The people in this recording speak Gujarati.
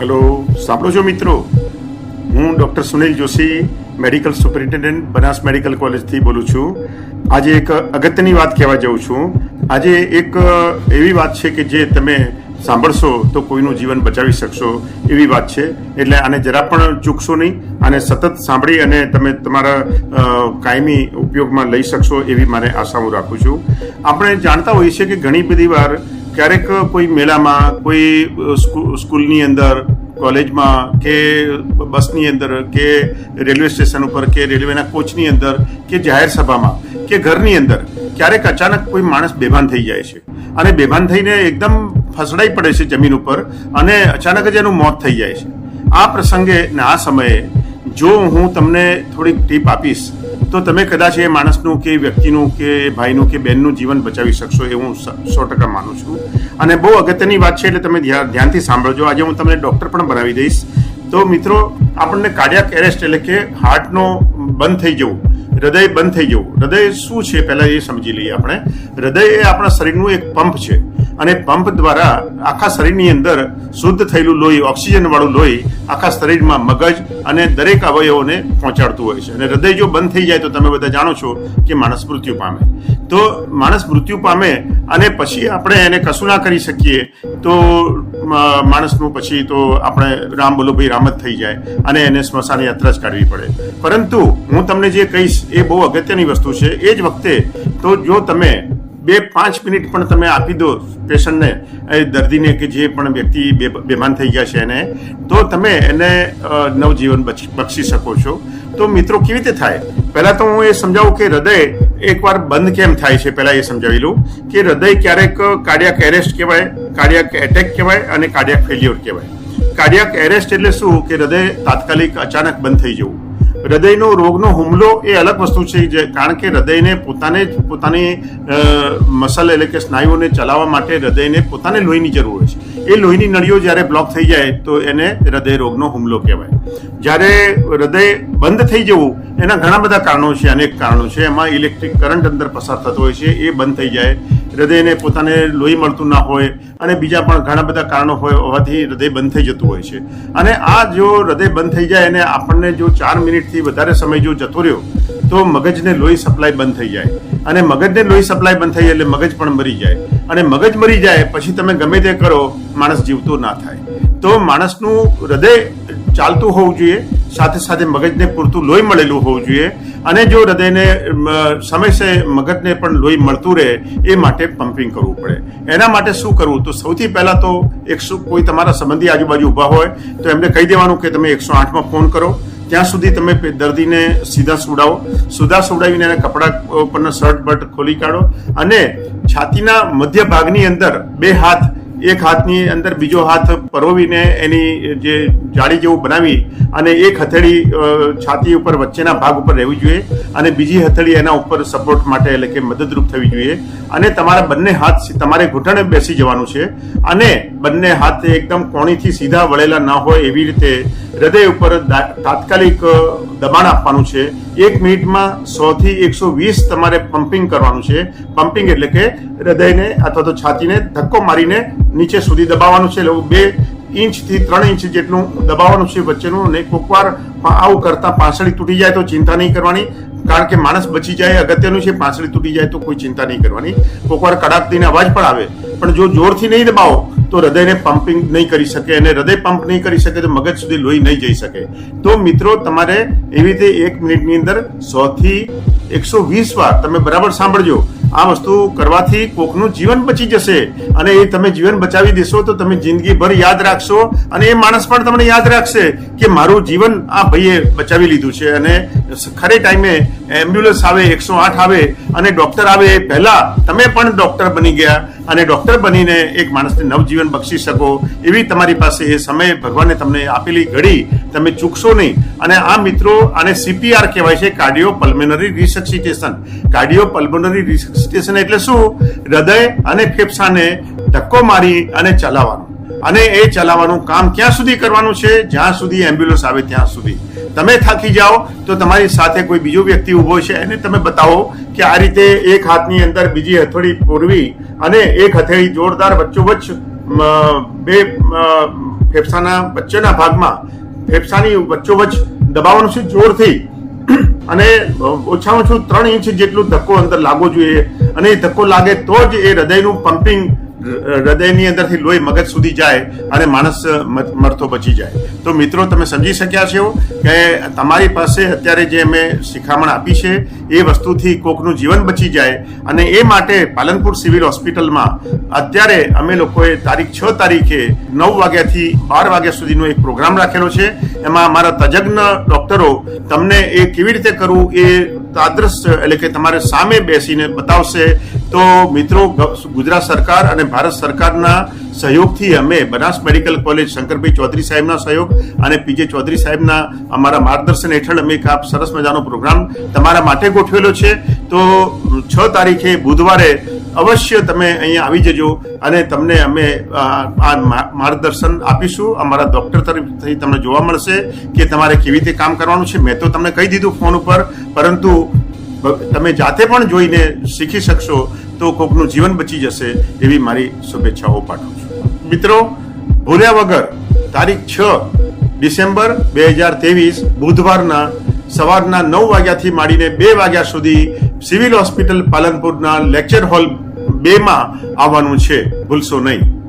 હેલો, સાંભળો છો મિત્રો? હું doctor Sunil Joshi, medical superintendent, Banas medical કોલેજથી બોલું છું. આજે એક અગત્યની વાત કહેવા જાઉં છું. આજે એક એવી વાત છે કે જે તમે સાંભળશો તો કોઈનું જીવન બચાવી શકશો એવી વાત છે. એટલે આને જરા પણ ચૂકશો નહીં અને સતત સાંભળી અને તમે તમારા કાયમી ઉપયોગમાં લઈ શકશો એવી મારે આશા હું રાખું છું. આપણે જાણતા હોઈએ છીએ કે ઘણી બધી વાર ક્યારેક કોઈ મેળામાં, કોઈ સ્કૂ- સ્કૂલની અંદર, કોલેજમાં કે બસની અંદર, કે રેલવે સ્ટેશન ઉપર, કે રેલવેના કોચની અંદર, કે જાહેર સભામાં, કે ઘરની અંદર, ક્યારેક અચાનક કોઈ માણસ બેભાન થઈ જાય છે. અને બેભાન થઈને એકદમ ફસડાઈ પડે છે જમીન ઉપર અને અચાનક જ એનું મોત થઈ જાય છે. આ પ્રસંગે ને આ સમયે જો હું તમને થોડીક ટીપ આપીશ તો તમે કદાચ એ માણસનું કે વ્યક્તિનું કે ભાઈનું કે બહેનનું જીવન બચાવી શકશો એ હું સ- ટકા માનું છું. અને બહુ અગત્યની વાત છે એટલે તમે ધ્યાનથી સાંભળજો. આજે હું તમને ડૉક્ટર પણ બનાવી દઈશ. તો મિત્રો, આપણને કાર્ડિયાક એરેસ્ટ એટલે કે હાર્ટનો બંધ થઈ જવું, હૃદય બંધ થઈ જવું. હૃદય શું છે? પહેલાં એ સમજી લઈએ આપણે. હૃદય એ આપણા શરીરનું એક પંપ છે. અને પંપ દ્વારા આખા શરીરની અંદર શુદ્ધ થયેલું લોહી ઓક્સિજન વાળું લોહી આખા શરીરમાં મગજ અને દરેક અવયવોને પહોંચાડતું હોય છે. અને હૃદય જો બંધ થઈ જાય તો તમે બધા જાણો છો કે માણસ મૃત્યુ પામે. તો માણસ મૃત્યુ પામે અને પછી આપણે એને કશું ના કરી શકીએ તો માણસનું પછી તો આપણે રામ બોલો ભાઈ રામ જ થઈ જાય અને એને સ્મશાન યાત્રા જ કાઢવી પડે. પરંતુ હું તમને જે કહીશ એ બહુ અગત્યની વસ્તુ છે. એ જ વખતે તો જો તમે બે પાંચ મિનિટ પણ તમે આપી દો પેશન્ટને એ દર્દીને કે જે પણ વ્યક્તિ બે- બેભાન થઈ ગયા છે એને, તો તમે એને નવજીવન બક્ષી શકો છો. તો મિત્રો, કેવી રીતે થાય? પહેલાં તો હું એ સમજાવું કે હૃદય એકવાર બંધ કેમ થાય છે? પહેલાં એ સમજાવી લઉં કે હૃદય ક્યારેક કાર્ડિયાક એરેસ્ટ કહેવાય, કાર્ડિયાક એટેક કહેવાય અને કાર્ડિયાક ફેલ્યોર કહેવાય. કાર્ડિયાક એરેસ્ટ એટલે શું? કે હૃદય તાત્કાલિક અચાનક બંધ થઈ જવું. હૃદયનો રોગનો હુમલો એ અલગ વસ્તુ છે જે કારણ કે હૃદયને પોતાને જ પોતાની મસલ એટલે કે સ્નાયુઓને ચલાવવા માટે હૃદયને પોતાને લોહીની જરૂર હોય છે. એ લોહીની નળીઓ જ્યારે બ્લોક થઈ જાય તો એને હૃદય રોગનો હુમલો કહેવાય. જ્યારે હૃદય બંધ થઈ જવું, એના ઘણા બધા કારણો છે, અનેક કારણો છે. એમાં ઇલેક્ટ્રિક કરંટ અંદર પસાર થતો હોય છે, એ બંધ થઈ જાય. હૃદયને પોતાને લોહી મળતું ના હોય અને બીજા પણ ઘણા બધા કારણો હોય હોવાથી હૃદય બંધ થઈ જતું હોય છે. અને આ જો હૃદય બંધ થઈ જાય અને આપણને જો ચાર મિનિટથી વધારે સમય જો જતો રહ્યો, તો મગજને લોહી સપ્લાય બંધ થઈ જાય. અને મગજને લોહી સપ્લાય બંધ થઈ જાય એટલે મગજ પણ મરી જાય. અને મગજ મરી જાય પછી તમે ગમે તે કરો, માણસ જીવતો ના થાય. તો માણસનું હૃદય ચાલતું હોવું જોઈએ. સાથે સાથે મગજને પૂરતું લોહી મળેલું હોવું જોઈએ. અને જો હૃદયને સમયસર મગજને પણ લોહી મળતું રહે, એ માટે પમ્પિંગ કરવું પડે. એના માટે શું કરવું? તો સૌથી પહેલાં તો એકસો કોઈ તમારા સંબંધી આજુબાજુ ઊભા હોય, તો એમને કહી દેવાનું કે તમે એકસો આઠમાં ફોન કરો. ત્યાં સુધી તમે દર્દીને સીધા સુવડાવો. સુધા સુવડાવીને એના કપડા ઉપરના શર્ટ બર્ટ ખોલી કાઢો. અને છાતીના મધ્ય ભાગની અંદર બે હાથ એક હાથની અંદર બીજો હાથ પરોવીને એની જે જાળી જેવું બનાવી અને એક હથેળી છાતી ઉપર વચ્ચેના ભાગ ઉપર રહેવી જોઈએ અને બીજી હથેળી એના ઉપર સપોર્ટ માટે એટલે કે મદદરૂપ થવી જોઈએ. અને તમારા બંને હાથ તમારે ઘૂંટણે બેસી જવાનું છે અને બંને હાથ એકદમ કોણીથી સીધા વળેલા ન હોય એવી રીતે હૃદય ઉપર તાત્કાલિક દબાણ આપવાનું છે. એક મિનિટમાં સો થી એકસો વીસ તમારે પમ્પિંગ કરવાનું છે. પમ્પિંગ એટલે કે હૃદયને અથવા તો છાતીને ધક્કો મારીને નીચે સુધી દબાવવાનું છે. એટલે બે ઇંચથી ત્રણ ઇંચ જેટલું દબાવવાનું છે વચ્ચેનું અને કોકવાર આવું કરતા પાંસળી તૂટી જાય તો ચિંતા નહીં કરવાની. કારણ કે માણસ બચી જાય, અગત્યનું છે પાંસળી તૂટી જાય તો કોઈ ચિંતા નહીં કરવાની. કોકવાર કડાક દઈને અવાજ પણ આવે. પણ જો જોરથી નહીં દબાવો તો હૃદયને પમ્પિંગ નહીં કરી શકે અને હૃદય પંપ નહીં કરી શકે તો મગજ સુધી લોહી નહીં જઈ શકે. તો મિત્રો, તમારે એવી રીતે એક મિનિટની અંદર સો થી એકસો વીસ વાર તમે બરાબર સાંભળજો. આ વસ્તુ કરવાથી કોકનું જીવન બચી જશે અને એ તમે જીવન બચાવી દેશો તો તમે જિંદગીભર યાદ રાખશો અને એ માણસ પણ તમને યાદ રાખશે કે મારું જીવન આ ભાઈએ બચાવી લીધું છે અને ખરે ટાઈમે એમ્બ્યુલન્સ આવે, એકસો આઠ આવે અને ડૉક્ટર આવે એ પહેલાં તમે પણ ડૉક્ટર બની ગયા. અને ડોક્ટર બનીને એક માણસને નવજીવન બક્ષી શકો, એવી તમારી પાસે એ સમય ભગવાને તમને આપેલી ઘડી તમે ચૂકશો નહીં. અને આ મિત્રો, આને સીપીઆર કહેવાય છે cardio pulmonary resuscitation. Cardio pulmonary resuscitation એટલે શું? હૃદય અને ફેફસાને ધક્કો મારી અને ચલાવવાનું. અને એ ચલાવવાનું કામ ક્યાં સુધી કરવાનું છે? જ્યાં સુધી એમ્બ્યુલન્સ આવે ત્યાં સુધી. તમે થાકી જાઓ તો તમારી સાથે કોઈ બીજો વ્યક્તિ ઊભો છે એને તમે બતાવો કે આ રીતે એક હાથની અંદર બીજી હથોડી પૂરવી અને એક હથેળી જોરદાર વચ્ચોવચ્ચ બે ફેફસાના વચ્ચેના ભાગમાં ફેફસાની વચ્ચોવચ્ચ દબાવવાનું છે જોરથી. અને ઓછામાં ઓછું ત્રણ ઇંચ જેટલું ધક્કો અંદર લાગવો જોઈએ. અને એ ધક્કો લાગે તો જ એ હૃદયનું પમ્પિંગ હૃદયની અંદરથી લોહી મગજ સુધી જાય અને માણસ મ- મરતો બચી જાય. તો મિત્રો, તમે સમજી શક્યા છો કે તમારી પાસે અત્યારે જે અમે શિખામણ આપી છે, એ વસ્તુથી કોકનું જીવન બચી જાય અને એ માટે પાલનપુર સિવિલ હોસ્પિટલમાં અત્યારે અમે લોકોએ તારીખ છ તારીખે નવ વાગ્યાથી બાર વાગ્યા સુધીનો એક પ્રોગ્રામ રાખેલો છે. એમાં અમારા તજજ્ઞ ડૉક્ટરો તમને એ કેવી રીતે કરવું એ તાદ્રશ એટલે કે તમારે સામે બેસીને બતાવશે તો મિત્રો, ગુજરાત સરકાર અને ભારત સરકારના સહયોગથી અમે બનાસ મેડિકલ કોલેજ શંકરભાઈ ચૌધરી સાહેબના સહયોગ અને પીજે ચૌધરી સાહેબના અમારા માર્ગદર્શન હેઠળ અમે એક આ સરસ મજાનો પ્રોગ્રામ તમારા માટે ગોઠવેલો છે. તો છ તારીખે બુધવારે અવશ્ય તમે અહીંયા આવી જજો અને તમને અમે આ માર્ગદર્શન આપીશું. અમારા ડૉક્ટર તરફથી તમને જોવા મળશે કે તમારે કેવી રીતે કામ કરવાનું છે. મેં તો તમને કહી દીધું ફોન ઉપર, પરંતુ તમે જાતે પણ જોઈને શીખી શકશો તો કોકનું જીવન બચી જશે એવી મારી શુભેચ્છાઓ પાઠવું છું. મિત્રો, ભૂલ્યા વગર તારીખ છ ડિસેમ્બર બે હજાર ત્રેવીસ બુધવારના સવારના નવ વાગ્યાથી માંડીને બે વાગ્યા સુધી સિવિલ હોસ્પિટલ પાલનપુરના લેક્ચર હોલ બેમાં આવવાનું છે. ભૂલશો નહીં.